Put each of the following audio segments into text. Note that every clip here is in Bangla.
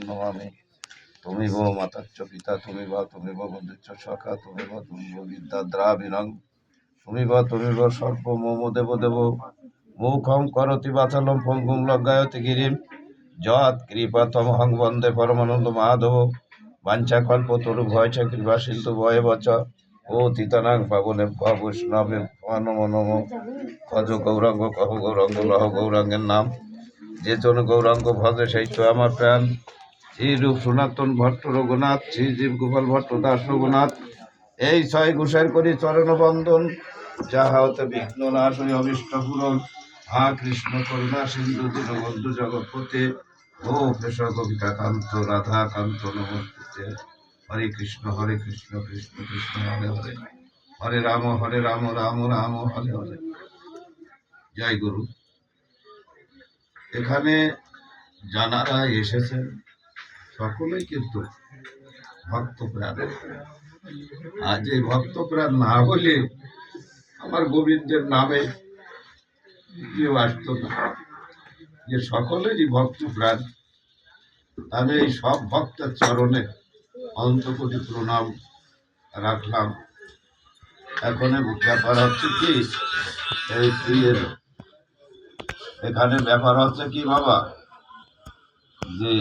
নমামি তুমি ভো মাতাচ্চ পিতা, তুমি বা, তুমি ভো বন্ধুচ্চ সখা তুমি বা, তুমি ভো বিদ্যা দ্রাবিণং তুমি বা, তুমি ভো সর্ব মম দেব দেব। মুখম করতি, বাচালম পঙ্গুম লজ্ঞায়তি গিরিম। যৎ কৃপা তমহং বন্দে পরমানন্দ মাধব। বাঞ্ছা, কল্প, তরু, ভয় চ, কৃপা, সিন্ধু, ভয় বচ। ও তিতানাং পাবনে বৈষ্ণবে নম। খজ, গৌরাঙ্গ, কহ, গৌরাঙ্গ, লহ, গৌরাঙ্গের নাম। যে জন গৌরাঙ্গ ভজে সেই তো আমার প্রাণ। শ্রী রূপ সনাতন ভট্ট রঘুনাথ শ্রী জীব গোপাল ভট্ট দাস রঘুনাথ, এই ছয় ঘুষের করি চরণ বন্দন। যাহা হতে বিঘ্ন নাশ হই অবিষ্ট পূরণ হা কৃষ্ণ করুণা সিন্ধু দীনবন্ধু জগৎপতে ও কৃষ্ণ কবিতা কান্ত, রাধা কান্ত নমস্তে হরে কৃষ্ণ হরে কৃষ্ণ কৃষ্ণ কৃষ্ণ, হরে হরে। হরে রাম হরে রাম রাম রাম, হরে হরে। জয় গুরু। এখানে জানারা এসেছেন। সকলেই কিন্তু ভক্তপ্রাণ। আজ এই ভক্তপ্রাণ না হলে আমার গোবিন্দের নামে কেউ আসতো না। যে সকলেরই ভক্তপ্রাণ, আমি এই সব ভক্তের চরণে অন্তকোটি প্রণাম রাখলাম। এখন ব্যাপার হচ্ছে কি, এই এখানে ব্যাপার হচ্ছে কি বাবা? যে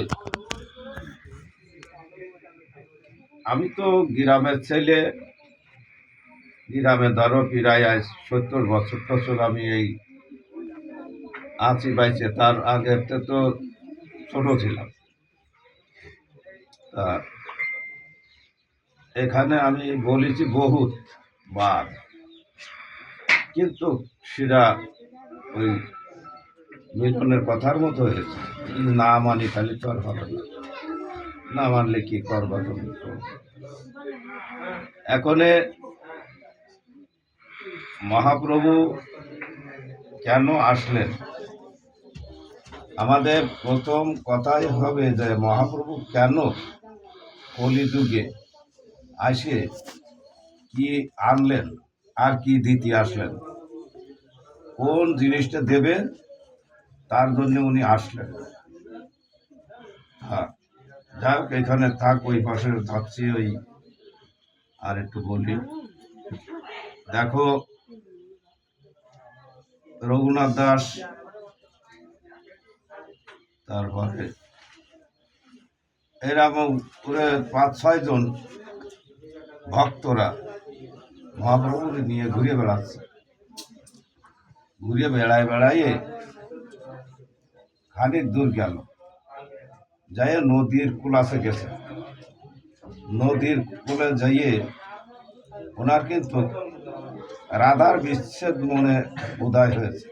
আমি তো গ্রামের ছেলে, গ্রামে ধরো প্রায় সত্তর বছর টছর আমি এই আছি বাইছে তার আগের তো ছোট ছিলাম। তা এখানে আমি বলেছি বহুত বার কিন্তু সেটা ওই মিলনের কথার মতো হয়েছে। না মানি তাহলে তো আর হবে না। না মানলে কি করবা তুমি? এখনে মহাপ্রভু কেন আসলেন? আমাদের প্রথম কথাই হবে যে মহাপ্রভু কেন কলিযুগে আসে, কি আনলেন আর কি দিতে আসলেন? কোন জিনিসটা দেবে তার জন্য উনি আসলেন। হ্যাঁ যাই হোক, এখানে থাক, ওই পাশে থাকছি ওই, আর একটু বলি। দেখো, রঘুনাথ দাস, তারপরে এরকম করে পাঁচ, ছয় জন ভক্তরা মহাপ্রভুকে নিয়ে ঘুরে বেড়াচ্ছে। ঘুরে বেড়ায় বেড়াইয়ে খানিক দূর গেল। যাই নদীর কুলাসে গেছে। নদীর কুলে যাইয়ে ওনার কিন্তু রাধার বিচ্ছেদ মনে উদয় হয়েছে।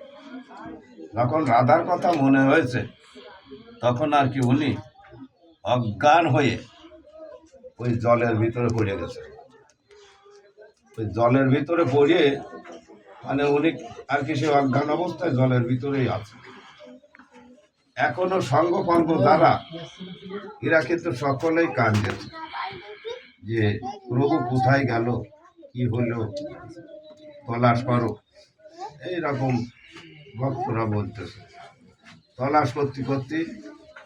যখন রাধার কথা মনে হয়েছে, তখন আর কি উনি অজ্ঞান হয়ে ওই জলের ভিতরে পড়ে গেছে। ওই জলের ভিতরে পড়ে মানে উনি আর কি সে অজ্ঞান অবস্থায় জলের ভিতরেই আছে। এখনও সঙ্গপর্ব দ্বারা এরা কিন্তু সকলেই কাঁদছে যে প্রভু কোথায় গেল? কি হলো? তলাশ করো। এইরকম ভক্তরা বলতেছে। তলাশ করতে করতে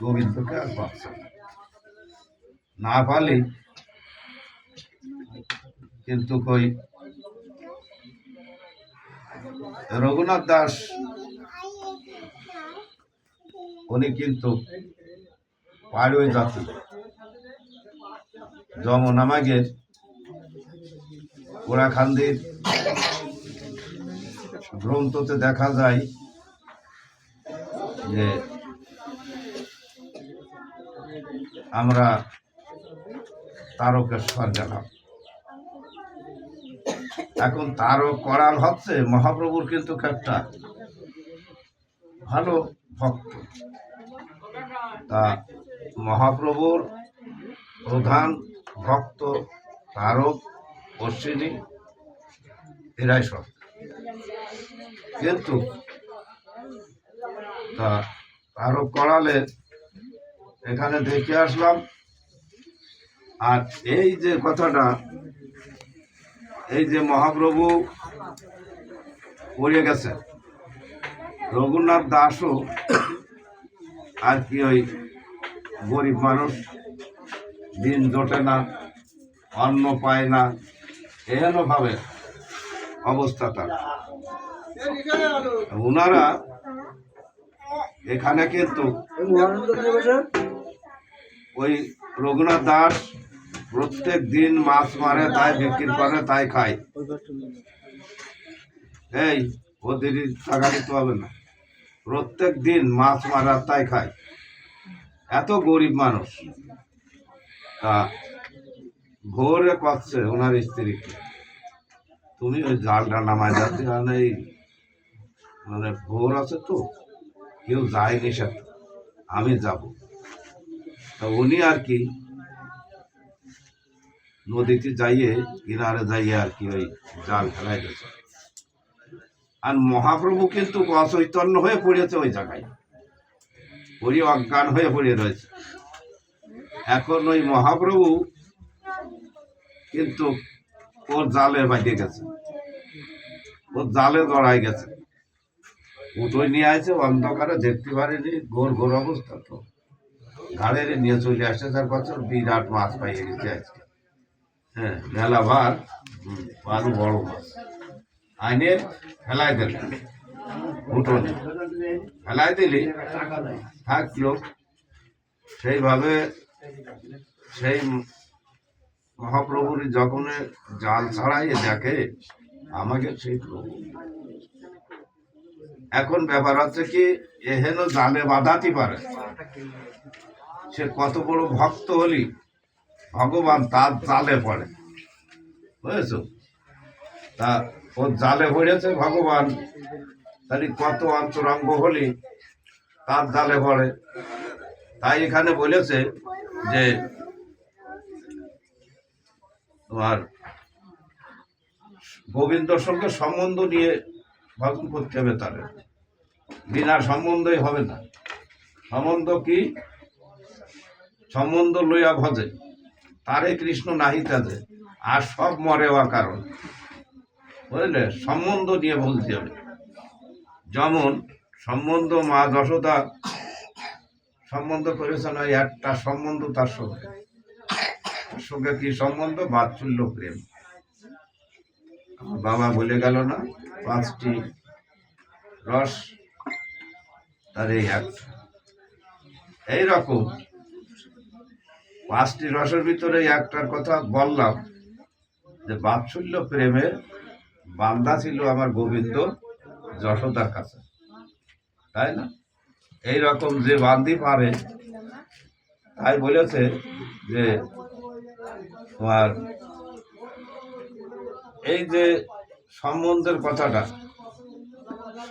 গোবিন্দকে আর পাচ্ছে। না পালে কিন্তু কই? রঘুনাথ দাস উনি কিন্তু পাড়ুয়ে জাতি যমুনা মাগের গোড়াখান্দির গ্রন্থতে দেখা যায় যে আমরা তারকেশ্বর গেলাম। এখন তারক করাল হচ্ছে মহাপ্রভুর কিন্তু একটা ভালো ভক্ত। তা মহাপ্রভুর প্রধান ভক্ত, তারক, অশ্বিনী, এরাই সব। কিন্তু তা তারক করালে এখানে দেখে আসলাম, আর এই যে কথাটা, এই যে মহাপ্রভু পড়ে গেছে রঘুনাথ দাসও আর কি ওই গরিব মানুষ দিন জোটে না, অন্ন পায় না, এহেন ভাবে অবস্থা ওনারা এখানে কিন্তু ওই রঘুনাথ দাস প্রত্যেক দিন মাছ মারে, তাই বিক্রি করে, তাই খায়। এই ওদের টাকা দিতে হবে না। প্রত্যেক দিন মাছ মারার তাই খায়। এত গরিব মানুষ। তা ভোরে করছে ওনার স্ত্রীকে। তুমি ওই জালটা নামায় যাচ্ছে কারণ এই মানে ভোর আছে তো, কেউ যায়নি সাথে আমি যাব। তা উনি আর কি নদীতে যাইয়ে কিনারে যাইয়ে আর কি ওই জাল ফেলাই গেছে আর মহাপ্রভু কিন্তু অচৈতন্য হয়ে পড়েছে ওই জায়গায়। পড়ি অজ্ঞান হয়ে পড়ে রয়েছে। এখন ওই মহাপ্রভু কিন্তু ওর জালে বাইরে গেছে। ওর জালে জড়াই গেছে। উঠোই নিয়ে আসে অন্ধকারে দেখতে পারেনি ঘোর ঘোর অবস্থা তো। ঘাড়ে নিয়ে চলে আসছে তার বছর বিরাট মাছ পাইয়ে গেছে আজকে। হ্যাঁ মেলা হুম, আরও বড় মাছ। আইনে ফেলাই দিল। উঠোনে। ফেলাই দিলি থাকল সেইভাবে সেই মহাপ্রভুর যখন জাল ছাড়াই দেখে, আমাকে সেই প্রভু। এখন ব্যাপার হচ্ছে কি এহেন জালে বাঁধাতে পারে। সে কত বড় ভক্ত হলি, ভগবান তার জালে পড়ে। বুঝেছ? তা ওর জালে পড়েছে ভগবান। তাহলে কত অন্তরঙ্গ হলি তার জালে পড়ে তাই এখানে বলেছে যে, তোমার গোবিন্দর সঙ্গে সম্বন্ধ নিয়ে ভজন করতে হবে তার বিনা সম্বন্ধই হবে না। সম্বন্ধ কি? সম্বন্ধ লইয়া ভজে। তারে কৃষ্ণ নাহি তাজে, আর সব মরেওয়া কারণ। বুঝলে? সম্বন্ধ নিয়ে বলতে হবে। যেমন, সম্বন্ধ মা যশোদা, সম্বন্ধ করেছে না একটা সম্বন্ধ তার সঙ্গে। তার সঙ্গে কি সম্বন্ধ? বাৎসল্য প্রেম। আমার বাবা বলে গেল না, পাঁচটি রস তার এই এক এইরকম। পাঁচটি রসের ভিতরে একটার কথা বললাম যে বাৎসল্য প্রেমে বান্দা ছিল আমার গোবিন্দ যশোদার কাছে। তাই না? এই রকম যে বান্দি পারে, তাই বলেছে যে তোমার এই যে সম্বন্ধের কথাটা,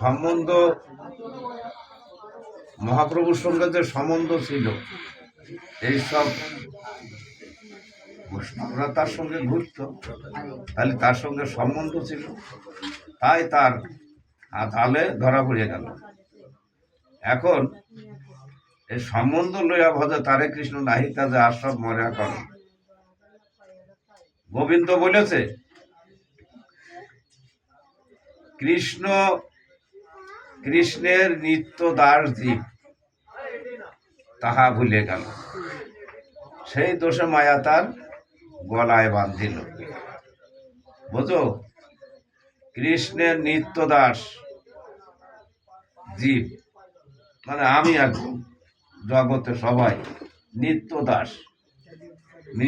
সম্বন্ধ মহাপ্রভুর সঙ্গে যে সম্বন্ধ ছিল, এইসব বৈষ্ণবরা তার সঙ্গে ঘুরত। তাহলে তার সঙ্গে সম্বন্ধ ছিল। তাই তার আতালে ধরা পড়ে গেল। এখন এই সম্বন্ধ লইয়া ভজে তারে কৃষ্ণ নাহি তাজে আর সব মরা কর। গোবিন্দ বলেছে, কৃষ্ণ কৃষ্ণের নিত্য দাস জীব, তাহা ভুলে গেল। সেই দোষে মায়া তার গলায় বান্ধিল বুঝো, কৃষ্ণের নিত্য দাস জীব। মানে আমি একজন, জগতে সবাই নিত্য দাস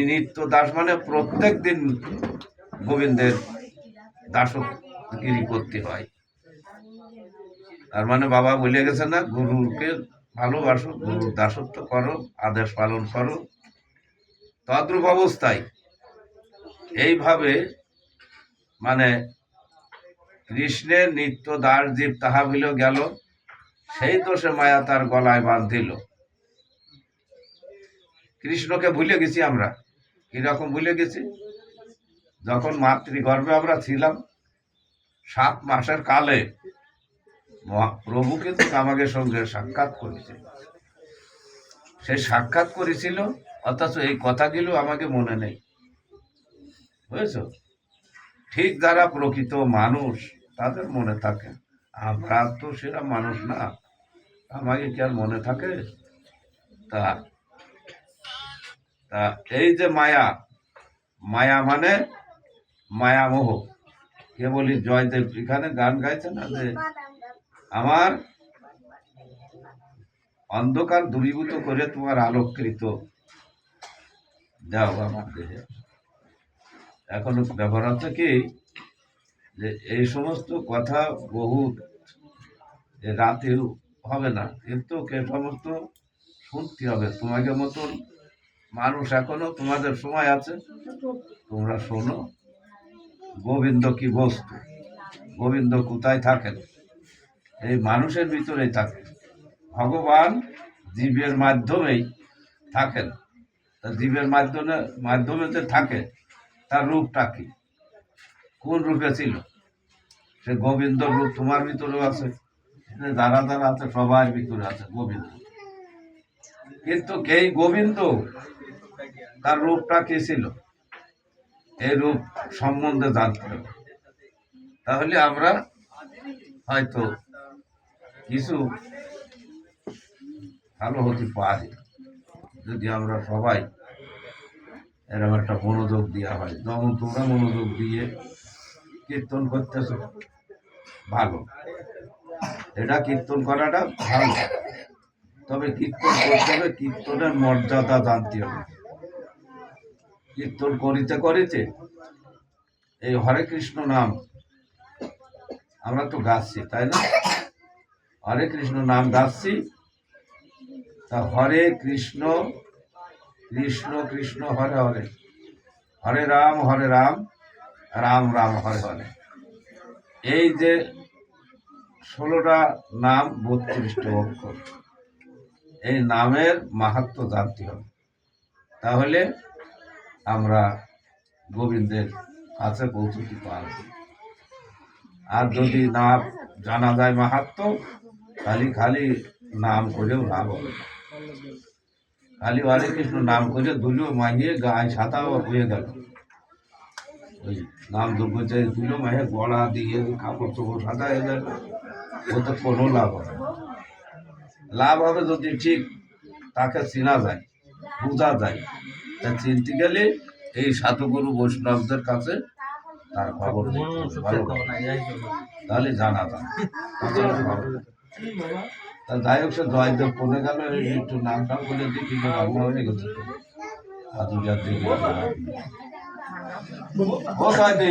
নিত্য দাস মানে প্রত্যেক দিন গোবিন্দের দাসগিরি করতে হয়। তার মানে বাবা বলে গেছে না, গুরুকে ভালোবাসো, গুরুর দাসত্ব করো, আদেশ পালন করো। তদ্রূপ অবস্থায় এইভাবে মানে কৃষ্ণের নিত্য দাস জীব তাহা হইল গেল, সেই দোষে মায়া তার গলায় বাঁধিল। কৃষ্ণকে ভুলে গেছি আমরা। কীরকম ভুলে গেছি? যখন মাতৃগর্ভে আমরা ছিলাম, সাত মাসের কালে প্রভু কিন্তু আমাকে সঙ্গে সাক্ষাৎ করেছিল সে সাক্ষাৎ করেছিল, অথচ এই কথাগুলো আমাকে মনে নেই। বুঝেছ? ঠিক যারা প্রকৃত মানুষ, তাদের মনে থাকে। আমরা তো সেরা মানুষ না। আমাকে কি আর মনে থাকে? তা তা, এই যে মায়া মায়া মানে মায়ামোহ। কে বলি জয়দেব, এখানে গান গাইছে না যে আমার? অন্ধকার দূরীভূত করে তোমার আলোকৃত যাও আমার দেহে। এখন ব্যাপার হচ্ছে কি, যে এই সমস্ত কথা বহু যে রাতেও হবে না, কিন্তু কে সমস্ত শুনতে হবে। তোমাকে মতন মানুষ এখনও তোমাদের সময় আছে। তোমরা শোনো, গোবিন্দ কি বস্তু? গোবিন্দ কোথায় থাকেন? এই মানুষের ভিতরেই থাকে। ভগবান জীবের মাধ্যমেই থাকেন। জীবের মাধ্যমে মাধ্যমে যে থাকে। তার রূপটা কি? কোন রূপে ছিল? সে গোবিন্দ রূপ তোমার ভিতরেও আছে। যারা যারা আছে, সবার ভিতরে আছে গোবিন্দ। কিন্তু এই গোবিন্দ, তার রূপটা কি ছিল? এই রূপ সম্বন্ধে জানতে হবে। তাহলে আমরা হয়তো কিছু ভালো হতে পারি। যদি আমরা সবাই এরকম একটা মনোযোগ দেওয়া হয়। যেমন তোমরা মনোযোগ দিয়ে কীর্তন করতেছ, ভালো। এটা কীর্তন করাটা ভালো। তবে কীর্তন করতে হবে, কীর্তনের মর্যাদা জানতে হবে। কীর্তন করিতে করিতে এই হরে কৃষ্ণ নাম, আমরা তো গাচ্ছি, তাই না? হরে কৃষ্ণ নাম গাচ্ছি, তা হরে কৃষ্ণ কৃষ্ণ কৃষ্ণ, হরে হরে। হরে রাম হরে রাম রাম রাম, হরে হরে। এই যে ষোলোটা নাম বত্রিশটা অক্ষর, এই নামের মাহাত্ম জানতে হবে। তাহলে আমরা গোবিন্দের কাছে পৌঁছতে পারব। আর যদি না জানা যায় মাহাত্ম, খালি খালি নাম করেও লাভ হবে। খালি হরে কৃষ্ণ নাম করে দুলো মাহিয়ে গায়ে ছাতা হয়ে গেল ওই নাম দুর্গ যে দুলো মাহে গলা দিয়ে কাপড় চোপড় সাদা হয়ে গেল ওতে কোনো লাভ হবে। লাভ হবে যদি ঠিক তাকে চেনা যায় বোঝা যায় তা চিনতে গেলে এই সাধুগুরু বৈষ্ণবদের কাছে তার খবর। তাহলে জানা যায়। তা যাই হোক সে জয়দেব পড়ে গেল এই একটু নাম টাম করে দেখি ভাবনা রান্না হয়ে গেছে। সাধুজার দিকে ও জয়দেব